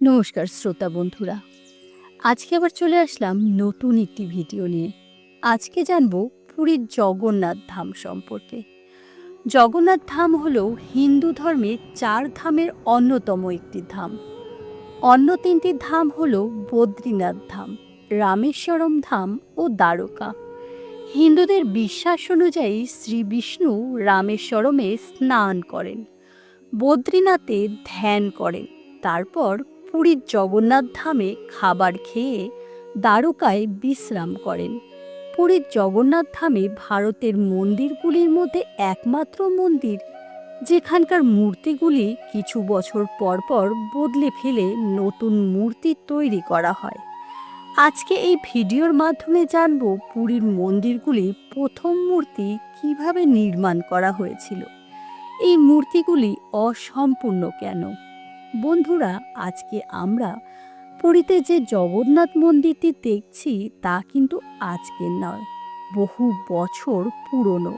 নমস্কার শ্রোতা বন্ধুরা। আজকে আবার চলে আসলাম নতুন একটি ভিডিও নিয়ে। আজকে জানব পুরীর জগন্নাথ ধাম সম্পর্কে। জগন্নাথ ধাম হল হিন্দু ধর্মের চার ধামের অন্যতম একটি ধাম। অন্য তিনটি ধাম হল বদ্রীনাথ ধাম, রামেশ্বরম ধাম ও দ্বারকা। হিন্দুদের বিশ্বাস অনুযায়ী শ্রী বিষ্ণু রামেশ্বরমে স্নান করেন, বদ্রীনাথে ধ্যান করেন, তারপর পুরীর জগন্নাথ ধামে খাবার খেয়ে দ্বারকায় বিশ্রাম করেন। পুরীর জগন্নাথ ধামে ভারতের মন্দিরগুলির মধ্যে একমাত্র মন্দির, যেখানকার মূর্তিগুলি কিছু বছর পর পর বদলে ফেলে নতুন মূর্তি তৈরি করা হয়। আজকে এই ভিডিওর মাধ্যমে জানব পুরীর মন্দিরগুলি প্রথম মূর্তি কীভাবে নির্মাণ করা হয়েছিল। এই মূর্তিগুলি অসম্পূর্ণ কেন? বন্ধুরা, আজকে আমরা পুরীতে যে জগন্নাথ মন্দিরটি দেখছি তা কিন্তু আজকের নয়, বহু বছর পুরনো।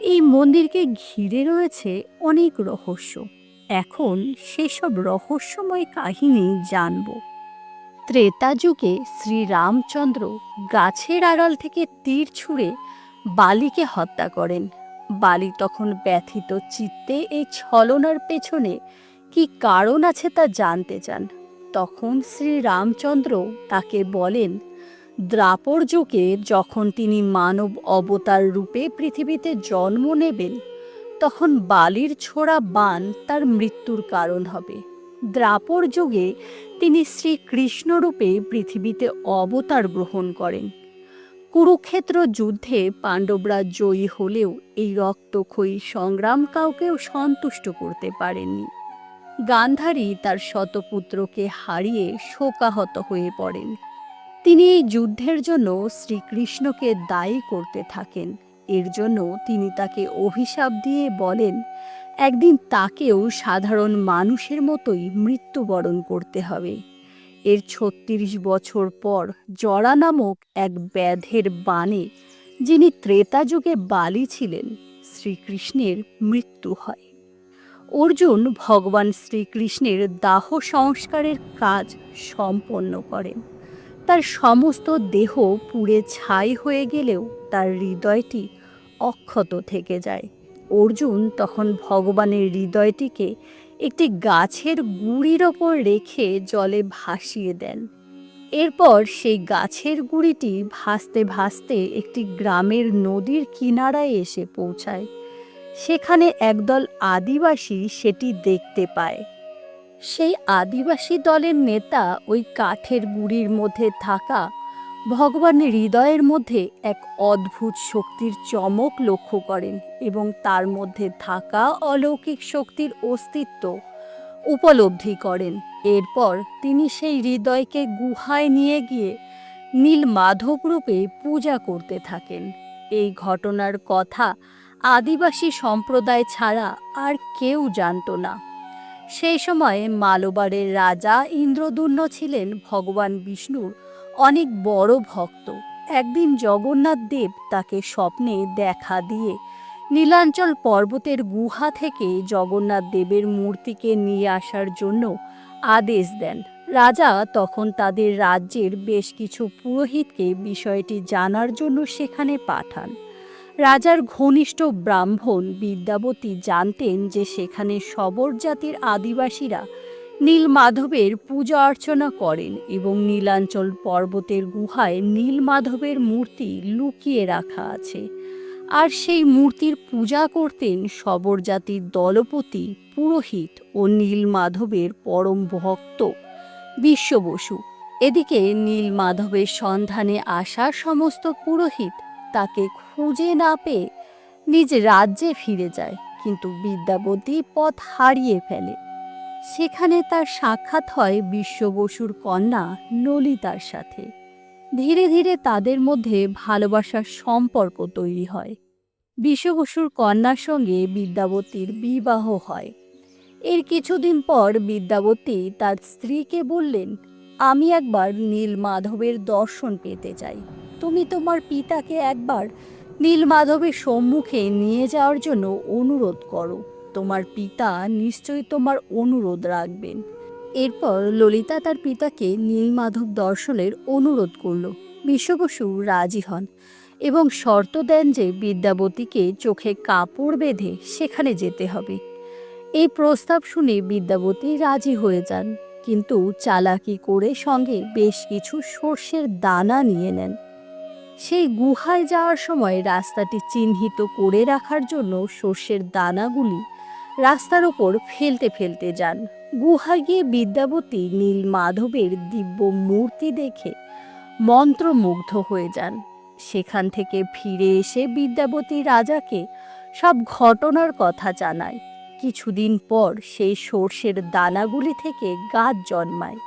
এই মন্দিরকে ঘিরে রয়েছে অনেক রহস্য। এখন সেসব রহস্যময় কাহিনী জানব। ত্রেতা যুগে শ্রীরামচন্দ্র গাছের আড়াল থেকে তীর ছুঁড়ে বালিকে হত্যা করেন। বালি তখন ব্যথিত চিত্তে এই ছলনার পেছনে কি কারণ আছে তা জানতে চান। তখন শ্রী রামচন্দ্র তাকে বলেন, দ্রাপর যুগে যখন তিনি মানব অবতার রূপে পৃথিবীতে জন্ম নেবেন, তখন বালির ছোড়া বান তার মৃত্যুর কারণ হবে। দ্রাপর যুগে তিনি শ্রীকৃষ্ণ রূপে পৃথিবীতে অবতার গ্রহণ করেন। কুরুক্ষেত্র যুদ্ধে পাণ্ডবরা জয়ী হলেও এই রক্তক্ষয়ী সংগ্রাম কাউকেও সন্তুষ্ট করতে পারেননি। গান্ধারী তার শতপুত্রকে হারিয়ে শোকাহত হয়ে পড়েন। তিনি এই যুদ্ধের জন্য শ্রীকৃষ্ণকে দায়ী করতে থাকেন। এর জন্য তিনি তাকে অভিশাপ দিয়ে বলেন, একদিন তাকেও সাধারণ মানুষের মতোই মৃত্যুবরণ করতে হবে। এর ছত্রিশ বছর পর জরা নামক এক ব্যাধের বাণে যিনি ত্রেতা যুগে বালি ছিলেন, শ্রীকৃষ্ণের মৃত্যু হয়। অর্জুন ভগবান শ্রীকৃষ্ণের দাহ সংস্কারের কাজ সম্পন্ন করেন। তার সমস্ত দেহ পুড়ে ছাই হয়ে গেলেও তার হৃদয়টি অক্ষত থেকে যায়। অর্জুন তখন ভগবানের হৃদয়টিকে একটি গাছের গুড়ির ওপর রেখে জলে ভাসিয়ে দেন। এরপর সেই গাছের গুঁড়িটি ভাসতে ভাসতে একটি গ্রামের নদীর কিনারায় এসে পৌঁছায়। সেখানে একদল আদিবাসী সেটি দেখতে পায়। সেই আদিবাসী দলের নেতা ওই কাঠের গুড়ির মধ্যে থাকা ভগবানের হৃদয়ের মধ্যে এক অদ্ভুত শক্তির চমক লক্ষ্য করেন এবং তার মধ্যে থাকা অলৌকিক শক্তির অস্তিত্ব উপলব্ধি করেন। এরপর তিনি সেই হৃদয়কে গুহায় নিয়ে গিয়ে নীল মাধব রূপে পূজা করতে থাকেন। এই ঘটনার কথা আদিবাসী সম্প্রদায় ছাড়া আর কেউ জানত না। সেই সময়ে মালবারের রাজা ইন্দ্রদুম্ন ছিলেন ভগবান বিষ্ণুর অনেক বড় ভক্ত। একদিন জগন্নাথ দেব তাকে স্বপ্নে দেখা দিয়ে নীলাঞ্চল পর্বতের গুহা থেকে জগন্নাথ দেবের মূর্তিকে নিয়ে আসার জন্য আদেশ দেন। রাজা তখন তাদের রাজ্যের বেশ কিছু পুরোহিতকে বিষয়টি জানার জন্য সেখানে পাঠান। রাজার ঘনিষ্ঠ ব্রাহ্মণ বিদ্যাবতী জানতেন যে সেখানে সবর জাতির আদিবাসীরা নীলমাধবের পূজা অর্চনা করেন এবং নীলাঞ্চল পর্বতের গুহায় নীলমাধবের মূর্তি লুকিয়ে রাখা আছে। আর সেই মূর্তির পূজা করতেন সবর জাতির দলপতি, পুরোহিত ও নীলমাধবের পরম ভক্ত বিশ্ববসু। এদিকে নীলমাধবের সন্ধানে আসা সমস্ত পুরোহিত তাকে খুঁজে না পেয়ে নিজ রাজ্যে ফিরে যায়, কিন্তু বিদ্যাবতী পথ হারিয়ে ফেলে। সেখানে তার সাক্ষাৎ হয় বিশ্ব বসুর কন্যা ললিতার সাথে। ধীরে ধীরে তাদের মধ্যে ভালোবাসার সম্পর্ক তৈরি হয়। বিশ্ব বসুর কন্যার সঙ্গে বিদ্যাবতীর বিবাহ হয়। এর কিছুদিন পর বিদ্যাবতী তার স্ত্রীকে বললেন, আমি একবার নীল মাধবের দর্শন পেতে চাই। তুমি তোমার পিতাকে একবার নীলমাধবের সম্মুখে নিয়ে যাওয়ার জন্য অনুরোধ করো। তোমার পিতা নিশ্চয়ই তোমার অনুরোধ রাখবেন। এরপর ললিতা তার পিতাকে নীলমাধব দর্শনের অনুরোধ করল। বিশ্ববসু রাজি হন এবং শর্ত দেন যে বিদ্যাবতীকে চোখে কাপড় বেঁধে সেখানে যেতে হবে। এই প্রস্তাব শুনে বিদ্যাবতী রাজি হয়ে যান, কিন্তু চালাকি করে সঙ্গে বেশ কিছু সর্ষের দানা নিয়ে নেন। সেই গুহায় যাওয়ার সময় রাস্তাটি চিহ্নিত করে রাখার জন্য সর্ষের দানাগুলি রাস্তার ওপর ফেলতে ফেলতে যান। গুহায় গিয়ে বিদ্যাবতী নীল মাধবের দিব্য মূর্তি দেখে মন্ত্রমুগ্ধ হয়ে যান। সেখান থেকে ফিরে এসে বিদ্যাবতী রাজাকে সব ঘটনার কথা জানায়। কিছুদিন পর সেই সর্ষের দানাগুলি থেকে গাছ জন্মায়।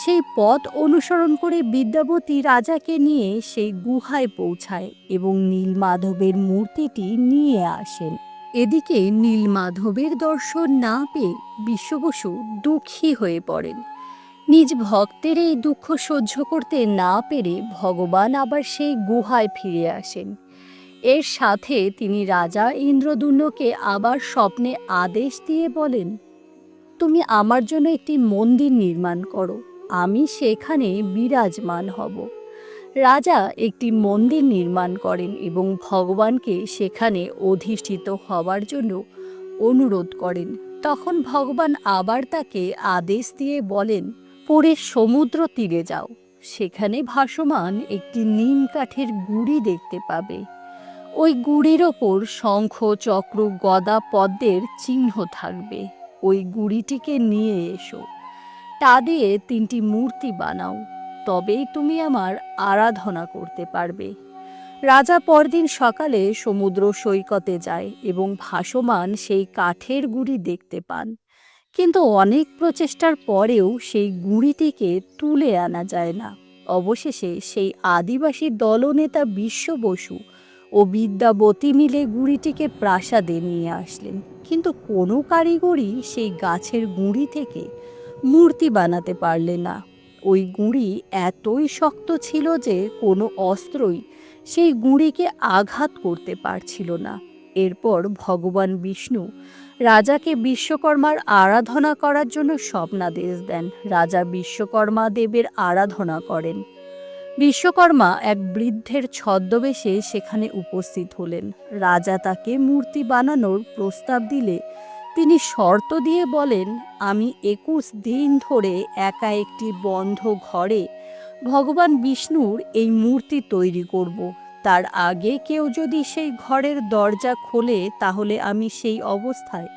সেই পথ অনুসরণ করে বিদ্যাবতী রাজাকে নিয়ে সেই গুহায় পৌঁছায় এবং নীলমাধবের মূর্তিটি নিয়ে আসেন। এদিকে নীলমাধবের দর্শন না পেয়ে বিশ্ববসু দুঃখী হয়ে পড়েন। নিজ ভক্তের এই দুঃখ সহ্য করতে না পেরে ভগবান আবার সেই গুহায় ফিরে আসেন। এর সাথে তিনি রাজা ইন্দ্রদুম্নকে আবার স্বপ্নে আদেশ দিয়ে বলেন, তুমি আমার জন্য একটি মন্দির নির্মাণ করো। আমি সেখানে বিরাজমান হব। রাজা একটি মন্দির নির্মাণ করেন এবং ভগবানকে সেখানে অধিষ্ঠিত হওয়ার জন্য অনুরোধ করেন। তখন ভগবান আবার তাকে আদেশ দিয়ে বলেন পরে সমুদ্র তীরে যাও। সেখানে ভাসমান একটি নিম কাঠের গুড়ি দেখতে পাবে। ওই গুড়ির ওপর শঙ্খ, চক্র, গদা, পদ্মের চিহ্ন থাকবে। ওই গুড়িটিকে নিয়ে এসো। তা দিয়ে তিনটি মূর্তি বানাও, তবেই তুমি আমার আরাধনা করতে পারবে। রাজা পরদিন সকালে সমুদ্র সৈকতে যায় এবং ভাসমান সেই কাঠের গুড়ি দেখতে পান। কিন্তু অনেক প্রচেষ্টার পরেও সেই গুড়িটিকে তুলে আনা যায় না। অবশেষে সেই আদিবাসী দলনেতা বিশ্ব বসু ও বিদ্যাবতী মিলে গুড়িটিকে প্রাসাদে নিয়ে আসলেন। কিন্তু কোনো কারিগরই সেই গাছের গুঁড়ি থেকে মূর্তি বানাতে পারলে না। ওই গুঁড়ি এতই শক্ত ছিল যে কোনো অস্ত্রই সেই গুঁড়িকে আঘাত করতে পারছিল না। এরপর ভগবান বিষ্ণু রাজাকে বিশ্বকর্মার আরাধনা করার জন্য স্বপ্নাদেশ দেন। রাজা বিশ্বকর্মা দেবের আরাধনা করেন। বিশ্বকর্মা এক বৃদ্ধের ছদ্মবেশে সেখানে উপস্থিত হলেন। রাজা তাকে মূর্তি বানানোর প্রস্তাব দিলে তিনি শর্ত দিয়ে বলেন, আমি একুশ দিন ধরে একা একটি বন্ধ ঘরে ভগবান বিষ্ণুর এই মূর্তি তৈরি করব। তার আগে কেউ যদি সেই ঘরের দরজা খোলে, তাহলে আমি সেই অবস্থায়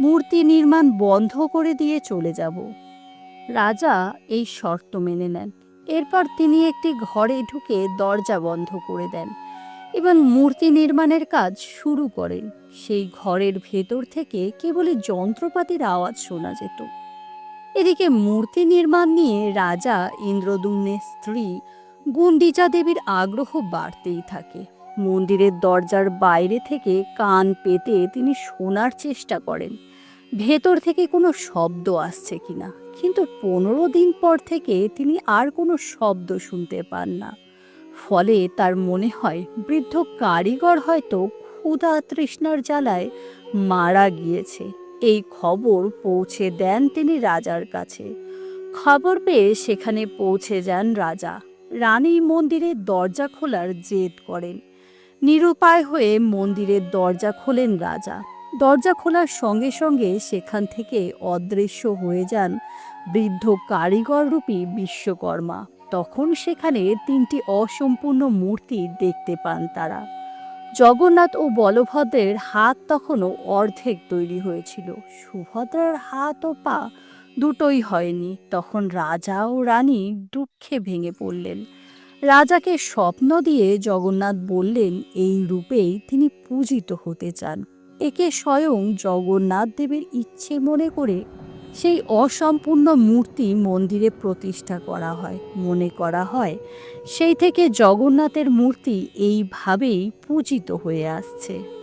মূর্তি নির্মাণ বন্ধ করে দিয়ে চলে যাব। রাজা এই শর্ত মেনে নেন। এরপর তিনি একটি ঘরে ঢুকে দরজা বন্ধ করে দেন। এবং মূর্তি নির্মাণের কাজ শুরু করেন। সেই ঘরের ভেতর থেকে কেবলই যন্ত্রপাতির আওয়াজ শোনা যেত। এদিকে মূর্তি নির্মাণ নিয়ে রাজা ইন্দ্রদুম্নের স্ত্রী গুন্ডিচা দেবীর আগ্রহ বাড়তেই থাকে। মন্দিরের দরজার বাইরে থেকে কান পেতে তিনি শোনার চেষ্টা করেন। ভেতর থেকে কোনো শব্দ আসছে কিনা, কিন্তু পনেরো দিন পর থেকে তিনি আর কোনো শব্দ শুনতে পান না। ফলে তার মনে হয় বৃদ্ধ কারিগর হয়তো ক্ষুধা তৃষ্ণার জ্বালায় মারা গিয়েছে। এই খবর পৌঁছে দেন তিনি রাজার কাছে। খবর পেয়ে সেখানে পৌঁছে যান রাজা। রানী মন্দিরের দরজা খোলার জেদ করেন। নিরুপায় হয়ে মন্দিরের দরজা খোলেন রাজা। দরজা খোলার সঙ্গে সঙ্গে সেখান থেকে অদৃশ্য হয়ে যান বৃদ্ধ কারিগর রূপী বিশ্বকর্মা। তখন সেখানে তিনটি অসম্পূর্ণ মূর্তি দেখতে পান তারা। জগন্নাথ ও বলভদ্রের হাত তখনও অর্ধেক তৈরি হয়েছিল। সুভদ্রার হাত ও পা দুটোই হয়নি। তখন রাজা ও রানী দুঃখে ভেঙে পড়লেন। রাজাকে স্বপ্ন দিয়ে জগন্নাথ বললেন, এই রূপেই তিনি পূজিত হতে চান। একে স্বয়ং জগন্নাথ দেবের ইচ্ছে মনে করে সেই অসম্পূর্ণ মূর্তি মন্দিরে প্রতিষ্ঠা করা হয়, মনে করা হয়। সেই থেকে জগন্নাথের মূর্তি এইভাবেই পূজিত হয়ে আসছে।